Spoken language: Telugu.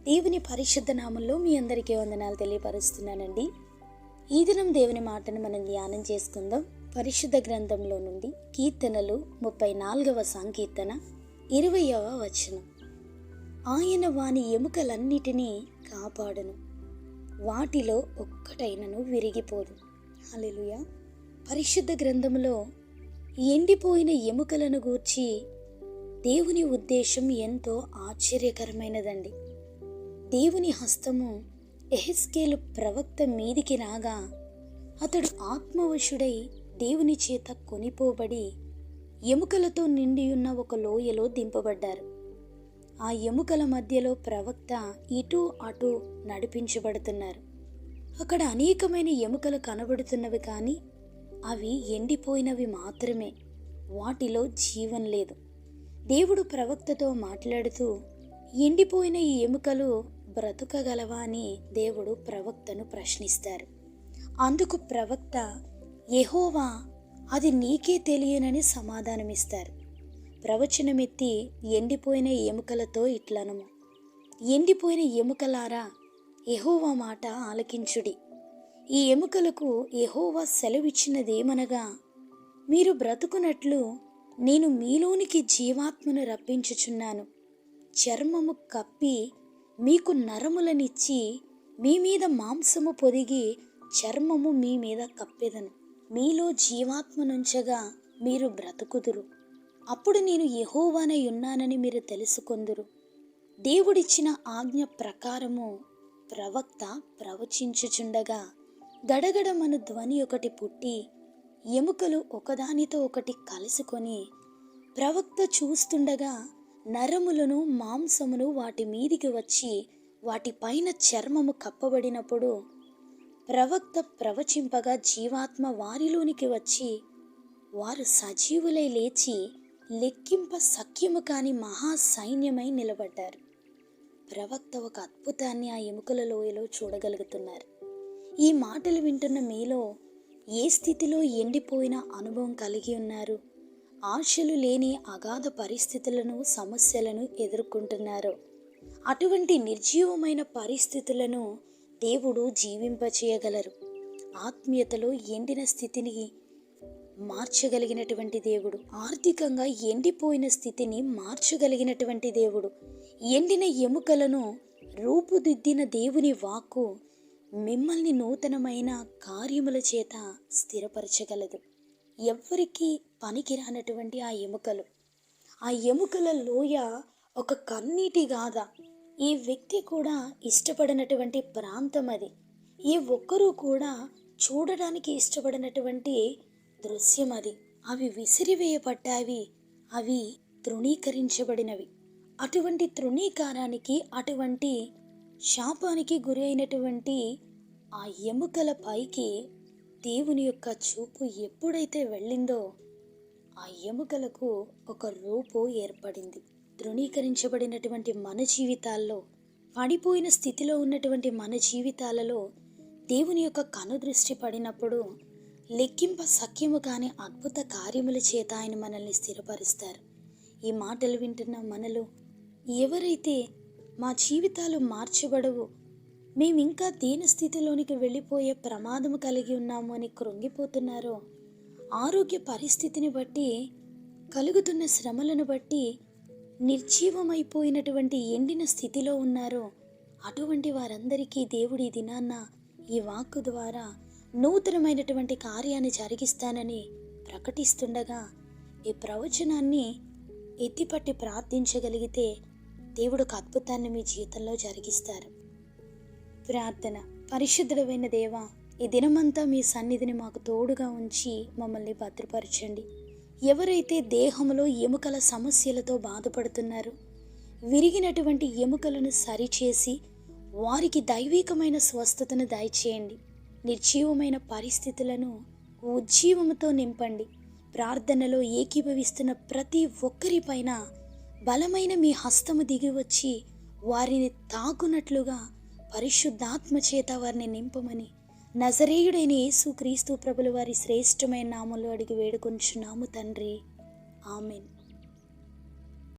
దేవుని పరిశుద్ధ నామంలో మీ అందరికీ వందనాలు తెలియపరుస్తున్నానండి. ఈ దినం దేవుని మాటను మనం ధ్యానం చేసుకుందాం. పరిశుద్ధ గ్రంథంలో నుండి కీర్తనలు ముప్పై నాలుగవ సంకీర్తన ఇరవయవ వచనం. ఆయన వాని ఎముకలన్నిటినీ కాపాడును. వాటిలో ఒక్కటైనను విరిగిపోదు. అలెలుయ పరిశుద్ధ గ్రంథంలో ఎండిపోయిన ఎముకలను గూర్చి దేవుని ఉద్దేశం ఎంతో ఆశ్చర్యకరమైనదండి. దేవుని హస్తము ఎహెస్కేలు ప్రవక్త మీదికి రాగా అతడు ఆత్మవశుడై దేవుని చేత కొనిపోబడి ఎముకలతో నిండియున్న ఒక లోయలో దింపబడ్డారు. ఆ ఎముకల మధ్యలో ప్రవక్త ఇటు అటు నడిపించబడుతున్నారు. అక్కడ అనేకమైన ఎముకలు కనబడుతున్నవి కానీ అవి ఎండిపోయినవి మాత్రమే. వాటిలో జీవం లేదు. దేవుడు ప్రవక్తతో మాట్లాడుతూ ఎండిపోయిన ఈ ఎముకలు బ్రతుకగలవా అని దేవుడు ప్రవక్తను ప్రశ్నిస్తారు. అందుకు ప్రవక్త ఎహోవా అది నీకే తెలియనని సమాధానమిస్తారు. ప్రవచనమెత్తి ఎండిపోయిన ఎముకలతో ఇట్లనము. ఎండిపోయిన ఎముకలారా ఎహోవా మాట ఆలకించుడి. ఈ ఎముకలకు ఎహోవా సెలవిచ్చినదేమనగా మీరు బ్రతుకునట్లు నేను మీలోనికి జీవాత్మను రప్పించుచున్నాను. చర్మము కప్పి మీకు నరములనిచ్చి మీ మీద మాంసము పొదిగి చర్మము మీ మీద కప్పెదను. మీలో జీవాత్మనుంచగా మీరు బ్రతుకుదురు. అప్పుడు నేను యహోవానై ఉన్నానని మీరు తెలుసుకొందురు. దేవుడిచ్చిన ఆజ్ఞ ప్రకారము ప్రవక్త ప్రవచించుచుండగా గడగడమను ధ్వని ఒకటి పుట్టి ఎముకలు ఒకదానితో ఒకటి కలుసుకొని ప్రవక్త చూస్తుండగా నరములను మాంసమును వాటి మీదికి వచ్చి వాటిపైన చర్మము కప్పబడినప్పుడు ప్రవక్త ప్రవచింపగా జీవాత్మ వారిలోనికి వచ్చి వారు సజీవులై లేచి లెక్కింప సఖ్యము కాని మహా సైన్యమై నిలబడ్డారు. ప్రవక్త ఒక అద్భుతాన్ని ఆ ఎముకల లోయలో చూడగలుగుతున్నారు. ఈ మాటలు వింటున్న మీలో ఏ స్థితిలో ఎండిపోయిన అనుభవం కలిగి ఉన్నారు? ఆశలు లేని అగాధ పరిస్థితులను సమస్యలను ఎదుర్కొంటున్నారు. అటువంటి నిర్జీవమైన పరిస్థితులను దేవుడు జీవింపచేయగలరు. ఆత్మీయతలో ఎండిన స్థితిని మార్చగలిగినటువంటి దేవుడు. ఆర్థికంగా ఎండిపోయిన స్థితిని మార్చగలిగినటువంటి దేవుడు. ఎండిన ఎముకలను రూపుదిద్దిన దేవుని వాక్కు మిమ్మల్ని నూతనమైన కార్యముల చేత స్థిరపరచగలదు. ఎవ్వరికీ పనికిరానటువంటి ఆ ఎముకలు. ఆ ఎముకల లోయ ఒక కన్నీటి గాథ ఈ వ్యక్తి కూడా ఇష్టపడినటువంటి ప్రాంతం అది. ఈ ఒక్కరూ కూడా చూడడానికి ఇష్టపడినటువంటి దృశ్యం అది. అవి విసిరివేయబడ్డావి అవి తృణీకరించబడినవి. అటువంటి తృణీకారానికి అటువంటి శాపానికి గురి అయినటువంటి ఆ ఎముకల పైకి దేవుని యొక్క చూపు ఎప్పుడైతే వెళ్ళిందో ఆ ఎముకలకు ఒక రూపు ఏర్పడింది. తృణీకరించబడినటువంటి మన జీవితాల్లో పడిపోయిన స్థితిలో ఉన్నటువంటి మన జీవితాలలో దేవుని యొక్క కనుదృష్టి పడినప్పుడు లెక్కింప సఖ్యము కాని అద్భుత కార్యముల చేత ఆయన మనల్ని స్థిరపరుస్తారు. ఈ మాటలు వింటున్న మనలో ఎవరైతే మా జీవితాలు మార్చబడవు మేమింకా దేని స్థితిలోనికి వెళ్ళిపోయే ప్రమాదం కలిగి ఉన్నాము అని కృంగిపోతున్నారో. ఆరోగ్య పరిస్థితిని బట్టి కలుగుతున్న శ్రమలను బట్టి నిర్జీవమైపోయినటువంటి ఎండిన స్థితిలో ఉన్నారో. అటువంటి వారందరికీ దేవుడి దినాన్న ఈ వాక్కు ద్వారా నూతనమైనటువంటి కార్యాన్ని జరిగిస్తానని ప్రకటిస్తుండగా ఈ ప్రవచనాన్ని ఎత్తిపట్టి ప్రార్థించగలిగితే దేవుడు ఒక అద్భుతాన్ని మీ జీవితంలో జరిగిస్తారు. ప్రార్థన. పరిశుద్ధుడమైన దేవా ఈ దినమంతా మీ సన్నిధిని మాకు తోడుగా ఉంచి మమ్మల్ని భద్రపరచండి. ఎవరైతే దేహంలో ఎముకల సమస్యలతో బాధపడుతున్నారో విరిగినటువంటి ఎముకలను సరిచేసి వారికి దైవికమైన స్వస్థతను దయచేయండి. నిర్జీవమైన పరిస్థితులను ఉజ్జీవముతో నింపండి. ప్రార్థనలో ఏకీభవిస్తున్న ప్రతి ఒక్కరిపైన బలమైన మీ హస్తము దిగి వచ్చి వారిని తాకునట్లుగా పరిశుద్ధాత్మ చేత వారిని నింపమని నజరేయుడైన యేసు క్రీస్తు ప్రభుల వారి శ్రేష్టమైన నామంలో అడిగి వేడుకొంచున్నాము తండ్రి. ఆమెన్.